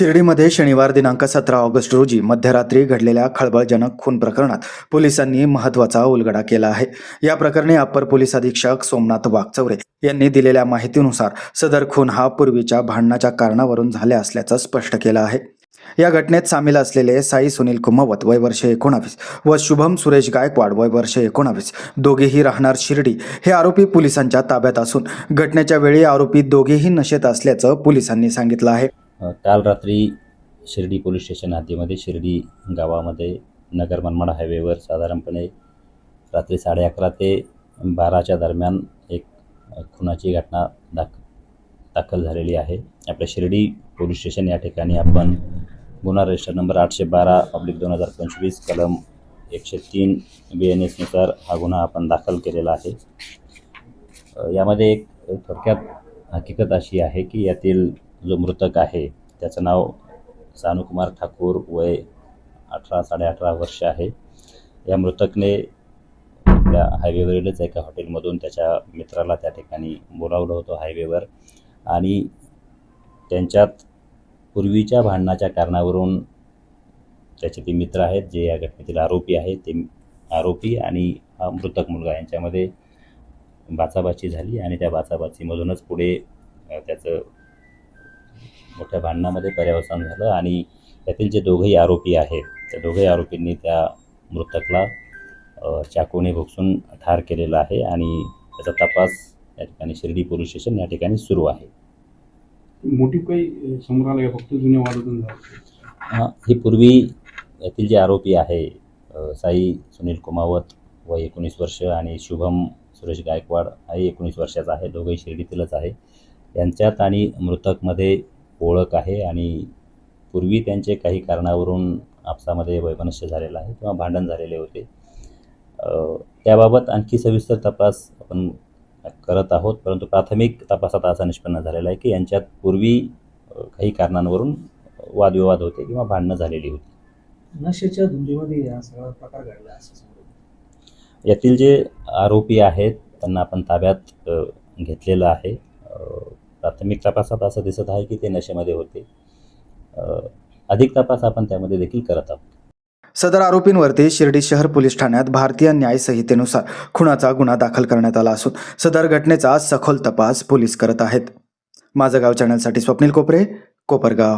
शिर्डीमध्ये शनिवार दिनांक सतरा ऑगस्ट रोजी मध्यरात्री घडलेल्या खळबळजनक खून प्रकरणात पोलिसांनी महत्त्वाचा उलगडा केला आहे. या प्रकरणी अप्पर पोलीस अधीक्षक सोमनाथ वाघचौरे यांनी दिलेल्या माहितीनुसार सदर खून हा पूर्वीच्या भांडणाच्या कारणावरून झाले असल्याचं स्पष्ट केलं आहे. या घटनेत सामील असलेले साई सुनील कुमवत वय वर्ष एकोणावीस व शुभम सुरेश गायकवाड वय वर्ष एकोणावीस दोघेही राहणार शिर्डी हे आरोपी पोलिसांच्या ताब्यात असून घटनेच्या वेळी आरोपी दोघेही नशेत असल्याचं पोलिसांनी सांगितलं आहे. काल रात्री शिर्डी पोलीस स्टेशन हद्दीमध्ये शिर्डी गावामध्ये नगर मनमाड हायवेवर साधारणपणे रात्री साडे अकरा ते बाराच्या दरम्यान एक खुनाची घटना दाख दाखल झालेली आहे. आपल्या शिर्डी पोलीस स्टेशन या ठिकाणी आपण गुन्हा रजिस्टर नंबर आठशे बारा पब्लिक दोन हजार पंचवीस कलम एकशे तीन बी एन एसनुसार हा गुन्हा आपण दाखल केलेला आहे. यामध्ये एक थोडक्यात हकीकत अशी आहे की यातील जो मृतक आहे त्याचं नाव सानुकुमार ठाकूर वय अठरा साडेअठरा वर्ष आहे. या मृतकने आपल्या हायवेवरीलच एका हॉटेलमधून त्याच्या मित्राला त्या ठिकाणी बोलावलं होतं हायवेवर आणि त्यांच्यात पूर्वीच्या भांडणाच्या कारणावरून त्याचे ते मित्र आहेत जे या घटनेतील आरोपी आहेत ते आरोपी आणि हा मृतक मुलगा यांच्यामध्ये बाचाबाची झाली आणि त्या बाचाबाचीमधूनच पुढे त्याचं मोठ्या भांडणामध्ये पर्यावसान झालं आणि त्यातील जे दोघंही आरोपी आहेत त्या दोघंही आरोपींनी त्या मृतकला चाकूने भोगसून ठार केलेला आहे आणि त्याचा तपास या ठिकाणी शिर्डी पोलीस स्टेशन या ठिकाणी सुरू आहे. मोटिव्ह काही समोर आला फक्त जुन्या वादातून ही पूर्वी यातील जे आरोपी आहे साई सुनील कुमावत वय एकोणीस वर्ष आणि शुभम सुरेश गायकवाड हाही एकोणीस वर्षाचा आहे दोघंही शिर्डीतीलच आहे. यांच्यात आणि मृतकमध्ये ओळख आहे आणि पूर्वी त्यांचे काही कारणावरून आपसामध्ये वैमनस्य झालेला आहे किंवा भांडण झालेले होते. त्याबाबत आणखी सविस्तर तपास आपण करत आहोत परंतु प्राथमिक तपासात असा निष्पन्न झालेला आहे की यांच्यात पूर्वी काही कारणांवरून वादविवाद होते किंवा भांडणं झालेली होती. नशेच्या धुंदीमध्ये हा सगळा प्रकार घडला. यातील जे आरोपी आहेत त्यांना आपण ताब्यात घेतलेलं आहे. प्राथमिक तपासात असं दिसत आहे की ते नशेमध्ये होते. अधिक तपास आपण त्यामध्ये देखील करत आहोत. सदर आरोपींवरती शिर्डी शहर पोलीस ठाण्यात भारतीय न्याय संहितेनुसार खुनाचा गुन्हा दाखल करण्यात आला असून सदर घटनेचा सखोल तपास पोलीस करत आहेत. माझं गाव चॅनलसाठी स्वप्नील कोपरे कोपरगाव.